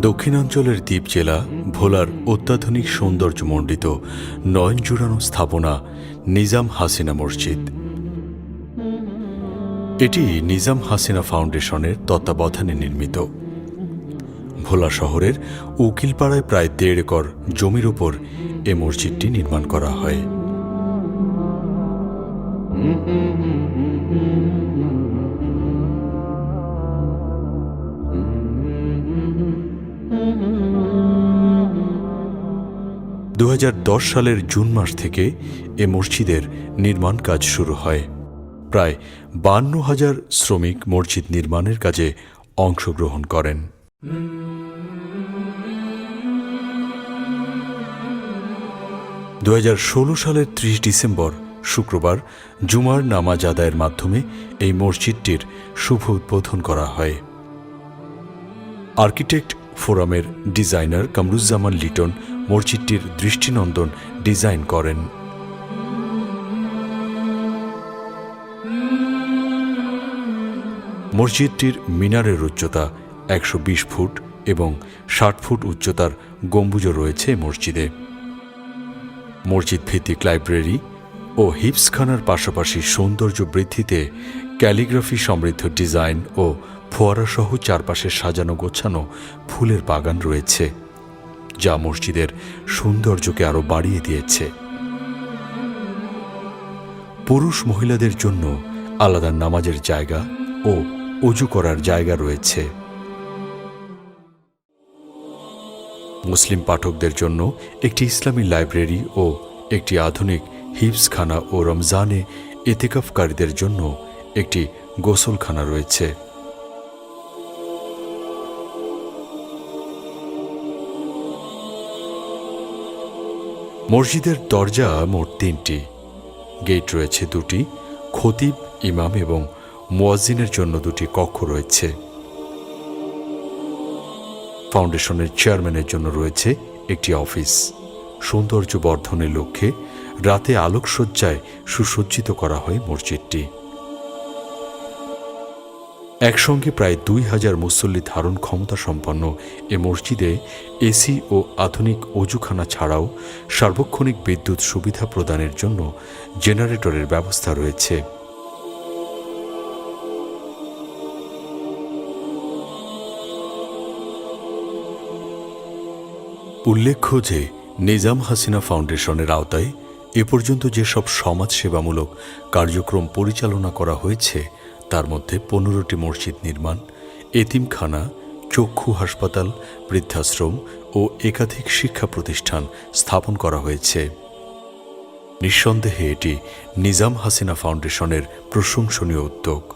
দক্ষিণাঞ্চলের দ্বীপ জেলা ভোলার অত্যাধুনিক সৌন্দর্যমণ্ডিত নয়ন জুড়ানো স্থাপনা নিজাম হাসিনা মসজিদ। এটি নিজাম হাসিনা ফাউন্ডেশনের তত্ত্বাবধানে নির্মিত। ভোলা শহরের উকিলপাড়ায় প্রায় দেড় একর জমির ওপর এ মসজিদটি নির্মাণ করা হয়। দু হাজার দশ সালের জুন মাস থেকে এ মসজিদের নির্মাণ কাজ শুরু হয়। প্রায় বান্ন হাজার শ্রমিক মসজিদ নির্মাণের কাজে অংশগ্রহণ করেন। দুহাজার ষোলো সালের ত্রিশ ডিসেম্বর শুক্রবার জুমার নামাজ আদায়ের মাধ্যমে এই মসজিদটির শুভ উদ্বোধন করা হয়। আর্কিটেক্ট ফোরামের ডিজাইনার কামরুজ্জামান লিটন মসজিদটির দৃষ্টিনন্দন ডিজাইন করেন। মসজিদটির মিনারের উচ্চতা একশো বিশ ফুট এবং ষাট ফুট উচ্চতার গম্বুজও রয়েছে মসজিদে। মসজিদ ভিত্তিক লাইব্রেরি ও হিপসখানার পাশাপাশি সৌন্দর্য বৃদ্ধিতে ক্যালিগ্রাফি সমৃদ্ধ ডিজাইন ও ফোয়ারাসহ চারপাশে সাজানো গোছানো ফুলের বাগান রয়েছে, যা মসজিদের সৌন্দর্যকে আরও বাড়িয়ে দিয়েছে। পুরুষ মহিলাদের জন্য আলাদা নামাজের জায়গা ও অজু করার জায়গা রয়েছে। মুসলিম পাঠকদের জন্য একটি ইসলামী লাইব্রেরি ও একটি আধুনিক হিপসখানা ও রমজানে এতেকাফকারীদের জন্য একটি গোসলখানা রয়েছে। মসজিদের দরজা মোট তিনটি। গেট রয়েছে দুটি, খতিব, ইমাম এবং মোয়াজিনের জন্য দুটি কক্ষ রয়েছে। ফাউন্ডেশনের চেয়ারম্যানের জন্য রয়েছে একটি অফিস। সৌন্দর্য বর্ধনের লক্ষ্যে রাতে আলোকসজ্জায় সুসজ্জিত করা হয় মসজিদটি। একসঙ্গে প্রায় দুই হাজার মুসল্লি ধারণ ক্ষমতা সম্পন্ন এ মসজিদে এসি ও আধুনিক অজুখানা ছাড়াও সার্বক্ষণিক বিদ্যুৎ সুবিধা প্রদানের জন্য জেনারেটরের ব্যবস্থা রয়েছে। উল্লেখ্য যে নিজাম হাসিনা ফাউন্ডেশনের আওতায় এ পর্যন্ত যেসব সমাজসেবামূলক কার্যক্রম পরিচালনা করা হয়েছে, তার মধ্যে পনেরোটি মসজিদ নির্মাণ, এতিমখানা, চক্ষু হাসপাতাল, বৃদ্ধাশ্রম ও একাধিক শিক্ষা প্রতিষ্ঠান স্থাপন করা হয়েছে। নিঃসন্দেহে এটি নিজাম হাসিনা ফাউন্ডেশনের প্রশংসনীয় উদ্যোগ।